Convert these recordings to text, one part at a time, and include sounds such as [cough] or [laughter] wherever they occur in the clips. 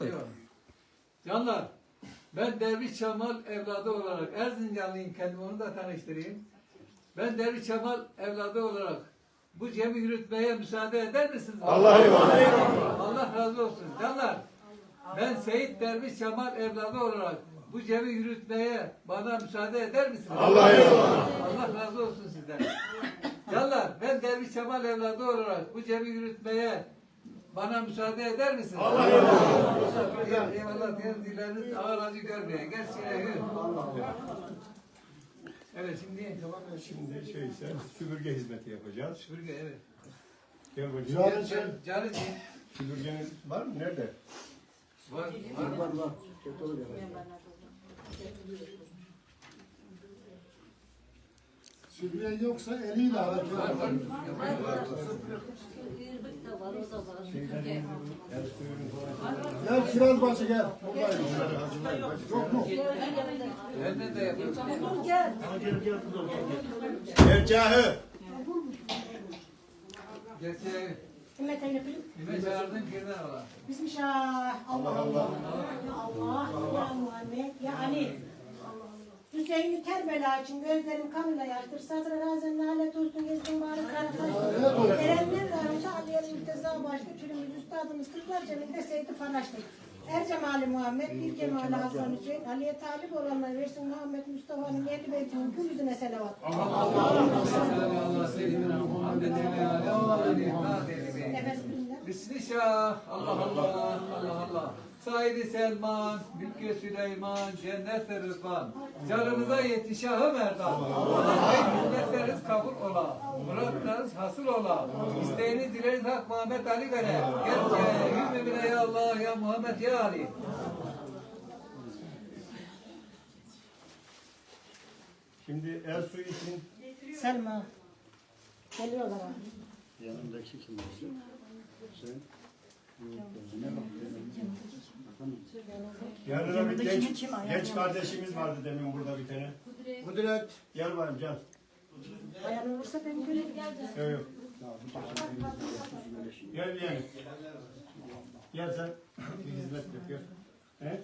Eyvallah. Canlar, ben Derviş Çamal evladı olarak Erzincanlıyım kendimi onu da tanıştırayım. Ben Derviş Çamal evladı olarak bu cemi yürütmeye müsaade eder misiniz? Allah Allah razı olsun. Canlar, ben Seyit Derviş Çamal evladı olarak bu cemi yürütmeye bana müsaade eder misiniz? Allah Allah razı olsun sizden. Canlar, ben Derviş Çamal evladı olarak bu cemi yürütmeye bana müsaade eder misiniz? Allah eyvallah. Eyvallah diyen dilleriniz ağır acı görmüyor. Gerçi Evet şimdi tamam. Şimdi şey ise süpürge hizmeti yapacağız. Süpürge evet. Gel bakayım. Can, can, Canıcığım. Süpürgeniz var mı? Nerede? Var, var, var. var. Sübüye yoksa eliyle hareket Var, var. eder. Gel kiraz başı gel. Buradayım. Yok mu? Benden de yapıyorum. Ercahı. Gerçi Himmet Eylül'ün kime çağırdın birden ola. Bizmiş ha. Allah Allah. Ya Allah. Ya Muhammed. Ya Ali. Hüseyin Kerbela için gözlerim kanıyla yaştır. Sadra razen lanet olsun gezdim bari karakter. Erenler rağmen Aliye'nin müteza başlı türümüz üstadımız kızlar ceminde Seydi Fanaş'tır. Er cemali Muhammed, bir cemali Hasan Hüseyin, Ali'ye talip olanlar versin Muhammed Mustafa'nın ehli beytinin gül yüzüne selavat. Allah seyyidina Muhammed'in ali Ali Nadeli Nefes birinden. Bismillah. Allah Allah. Said-i Selman, Mülkü Süleyman, cennet-i rızvan. Canımıza yetişahı merdan. Hayır hizmetleriniz kabul ola. Muratlarınız hasıl ola. İsteğini dileriz Hak Muhammed Ali vere. Gerçe hümmü bile ya Allah ya Muhammed ya Ali. Şimdi el suyu için Selma. Geliyorlar ama. Yanındaki kim olacak? Sen. yanına bir genç, genç kardeşimiz vardı demin burada bir tane. Kudret. Gel bakayım can. Ayağın olursa ben göreyim. Yok yok. Gel yani. Gel sen. Bir hizmet yap gel. He?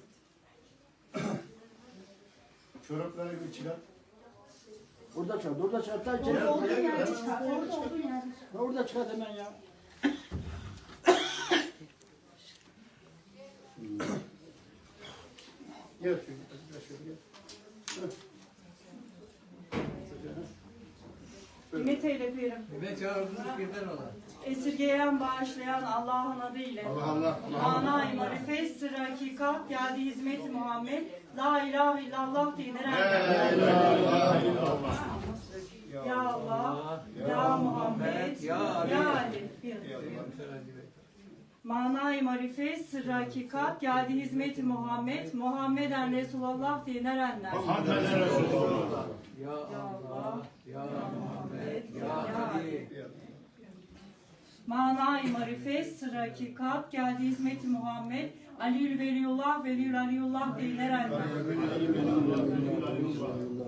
[coughs] Çorapları bir çıkar. Burada çal, burada çıkar. Orada çıkar. Orada çıkar hemen ya. Gel şöyle. Gel şöyle gel. Ümmet eyle pirim. Ve çağırdınız birden ola. Esirgeyen, bağışlayan Allah'ın adıyla. Allah Allah. Manay marifet, sır hakikat, geldi hizmet Muhammed. La ilahe illallah dinler Ya Allah, Ya Muhammed, Ya Ya Ali. Ali. Bir. Manay marifet, sır hakikat, geldi hizmet Muhammed. Muhammeden Resulullah dinerenler. Ya Allah, ya Muhammed, ya Ali. Manay marifet, sır hakikat, geldi hizmet Muhammed. Aliül Veliyullah, Veliyül Aliyullah dinerenler.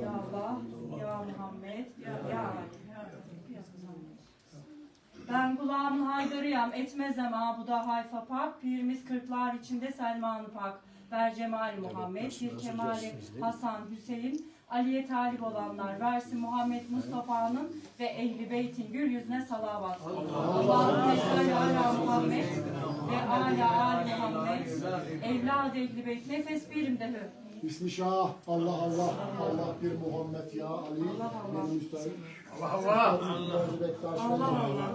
Ya Allah, Ya Muhammed, Ya, ya Ali. Ben kulağımın haydarıyam, etmezem abuda hayfa pak, pirimiz kırklar içinde Selman Pak. Ver cemali Muhammed, bir kemali Hasan Hüseyin, Ali'ye talip olanlar, versin Muhammed Mustafa'nın ve Ehli Beyt'in gül yüzüne salavat. Allah'ın salli ala Muhammed ve ala ali Muhammed, evlad Ehli Beyt, nefes birimde hü. İsmi Şah. Allah Allah. Allah bir Muhammed ya Ali. Bir müstahil. Allah Allah.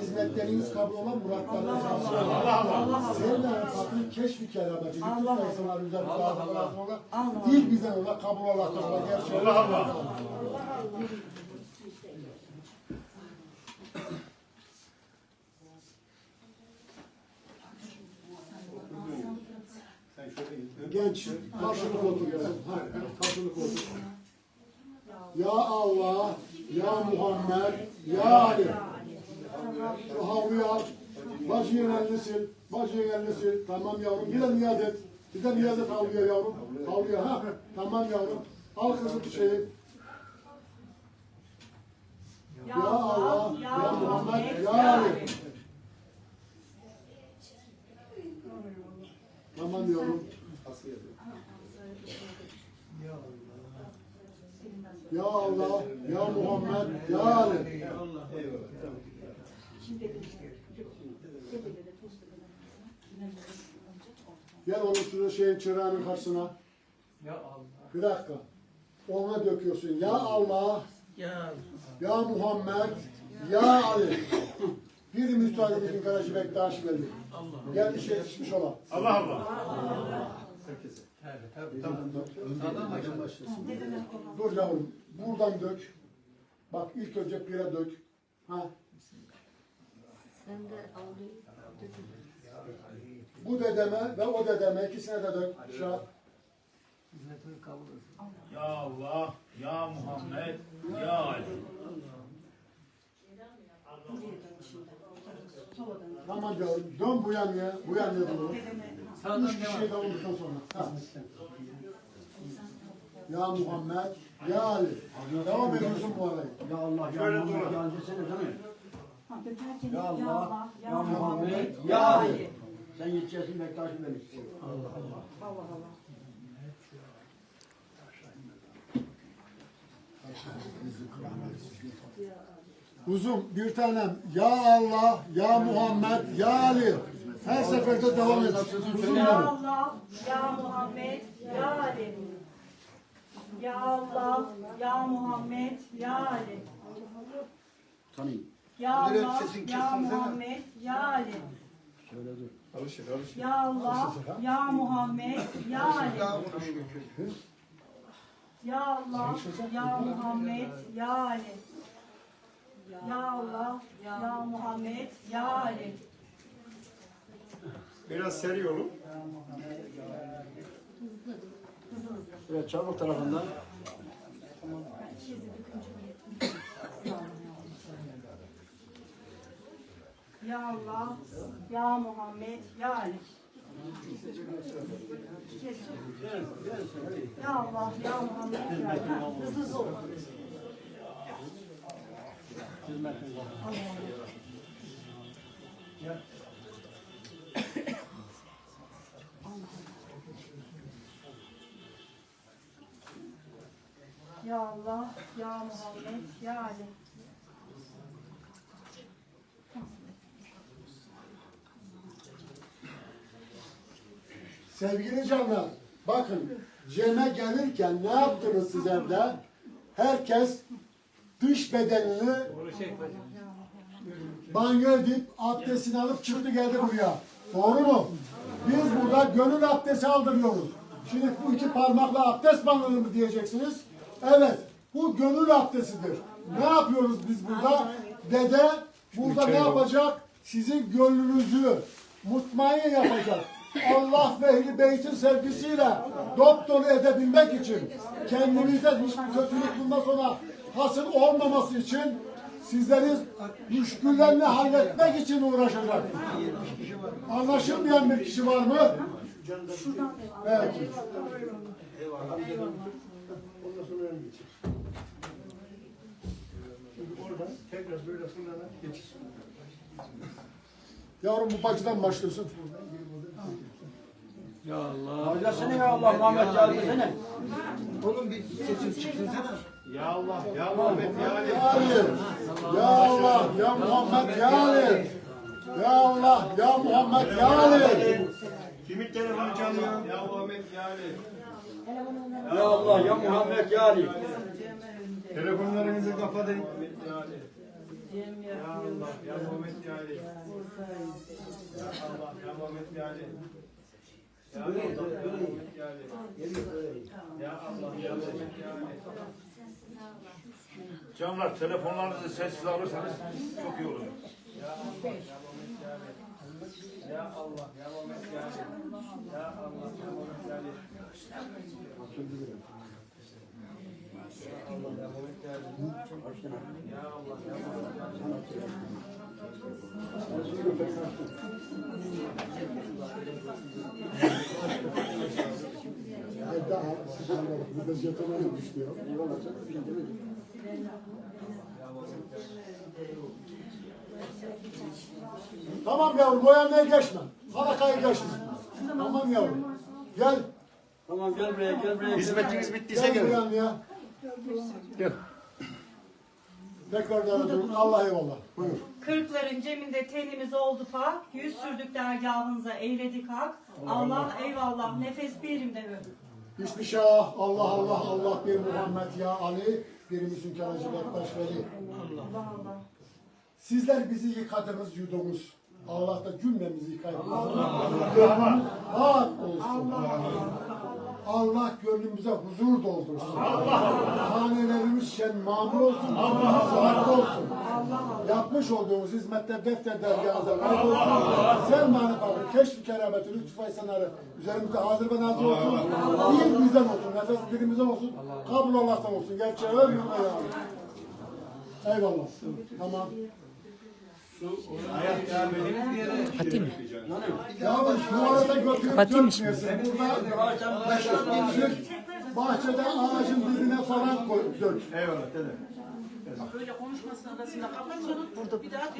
Hizmetleriniz kabul olan muratlarınız olan. Allah Allah. Seninle kapıyı keşfi kerameti. Bütün insanlar üzerinde Allah Allah. Değil bize ola kabul ola. Allah gerçeği. Allah Allah. Sen şöyle git. Genç karşılık otur ya. Karşılık otur. Ya Allah, ya Muhammed, ya Ali. Şu havluyu al. Bacının elini sil. Elini sil. Tamam yavrum. Bir de niyaz et. Bir de niyaz et havluya yavrum. Havluya ha. Tamam yavrum. Al kızım şeyi. Ya Allah, ya Muhammed, ya Ali. Tamam yavrum. Ya Allah, ya Muhammed, ya Ali. Gel oğlum şurada şeyin çırağının karşısına. Ya Allah. Bir dakika. Ona döküyorsun. Ya Allah, ya Muhammed, ya Ali. Bir müstahimizin garajı Bektaş Veli. Gelmiş yetişmiş olan. Allah Allah. Tabii tabii. Tamam. Sağdan başla. Dur yavrum. Buradan dök. Bak ilk önce pire dök. Ha. Bu dedeme ve o dedeme ikisine de dök. Şah. Hizmetini kabul etsin. Ya Allah, ya Muhammed, ya Ali. Tamam yavrum. Dön bu yanıya. Bu yanıya doğru. Üç kişiyi devam. kavurduktan sonra. Ha. Ya Muhammed, ya Ali. Devam ediyorsun bu arayı. Ya Allah, ya Şöyle Muhammed, ya Ali desene dökerken Ya Allah, ya Muhammed, ya Ali. Sen yetişesin Bektaş'ım benim. Allah Allah. Uzun bir tanem. Ya Allah, ya Muhammed, ya Ali. Her seferde devam et. Ya. Allah, ya Muhammed, ya Ali. Ya Allah, ya Muhammed, ya Ali. Tanıyın. Ya Allah, ya Muhammed, ya Ali. Şöyle dur. Ya Allah, ya Muhammed, ya Ali. Ya Allah, ya Muhammed, ya Ali. Ya Allah, ya Muhammed, ya Ali. Biraz seri olun. Evet, çabuk tarafından. Ya Allah, ya Muhammed, ya Ali. Ya Allah, ya Muhammed, ya Ali. Hızlı hızlı ol. Ya Allah, ya Muhammed, ya Ali. Sevgili canlar, bakın Cem'e gelirken ne yaptınız siz evde? Herkes dış bedenini banyo edip abdestini alıp çıktı geldi buraya. Doğru mu? Biz burada gönül abdesti aldırıyoruz. Şimdi bu iki parmakla abdest mi alınır mı diyeceksiniz? Evet, bu gönül abdestidir. Ne yapıyoruz biz burada? Dede burada ne yapacak? Sizin gönlünüzü mutmain yapacak. Allah ve Ehl-i Beyt'in sevgisiyle dop dolu edebilmek için kendimizde hiçbir kötülük bundan sonra hasıl olmaması için sizlerin müşküllerini halletmek için uğraşacak. Anlaşılmayan bir kişi var mı? Evet. Oradan tekrar böyle fırlana geçir. Yavrum bu bacıdan başlıyorsun. Ya Allah. Desene ya Allah, Muhammed, ya Ali desene. Ya Allah, ya Muhammed, ya Ali. Ya Ali, ya Allah, ya Muhammed, ya Ali. Ya Allah, ya Muhammed, ya Ali. Kimin telefonu çalıyor? Ya Muhammed, ya Ali. Ya Allah, ya Muhammed, ya Ali. Telefonlarınızı kapatın. Ya Ali. Ya Allah, ya Muhammed, ya Ali. Ya Allah, ya Muhammed, ya Ali. Ya Allah, ya Muhammed, ya Ali. Ya Allah, ya Muhammed, ya Ali. Canlar telefonlarınızı sessiz alırsanız çok iyi olur. Ya Allah, ya Muhammed, ya Ali. Ya Allah, ya Muhammed, ya Ali. Ay daha, bir de jetona düştü ya. Tamam yavrum, boyanmaya geçme. Halakayı geçme. Tamam yavrum. Gel. Tamam gel buraya gel buraya. Hizmetiniz bittiyse Gel gelin. buraya ya. Gel. Tekrardan ödülüm. Allah eyvallah. Buyur. Kırkların ceminde tenimiz oldu pak, yüz sürdük dergahınıza eyledik hak. Allah eyvallah nefes birimde öp. Bismillah. Allah Allah Allah bir Muhammed ya Ali. Birimizin Karaca Bektaş Veli. Sizler bizi yıkadınız, yudunuz. Allah da cümlemizi yıkayın. Gönlümüz rahat olsun. Allah gönlümüze huzur doldursun. Hanelerimiz şen mamur olsun, saat olsun. Yapmış olduğumuz hizmetler defter dergahınıza kaybolsun. Selman-ı Kabir, keşf-i kerameti, lütfu faysanları üzerimizde hazır ve nazır olsun. Değil bizden olsun, nefes dilimizden olsun. Kabul Allah'tan olsun. Gerçeği ya. Eyvallah. Tamam. Şu arada götürüp dökmeyesin. Burada beş bahçede ağacın dibine falan koy, dök. Eyvallah dede. Böyle konuşmasın arasında kapat sonra burada. Bir daha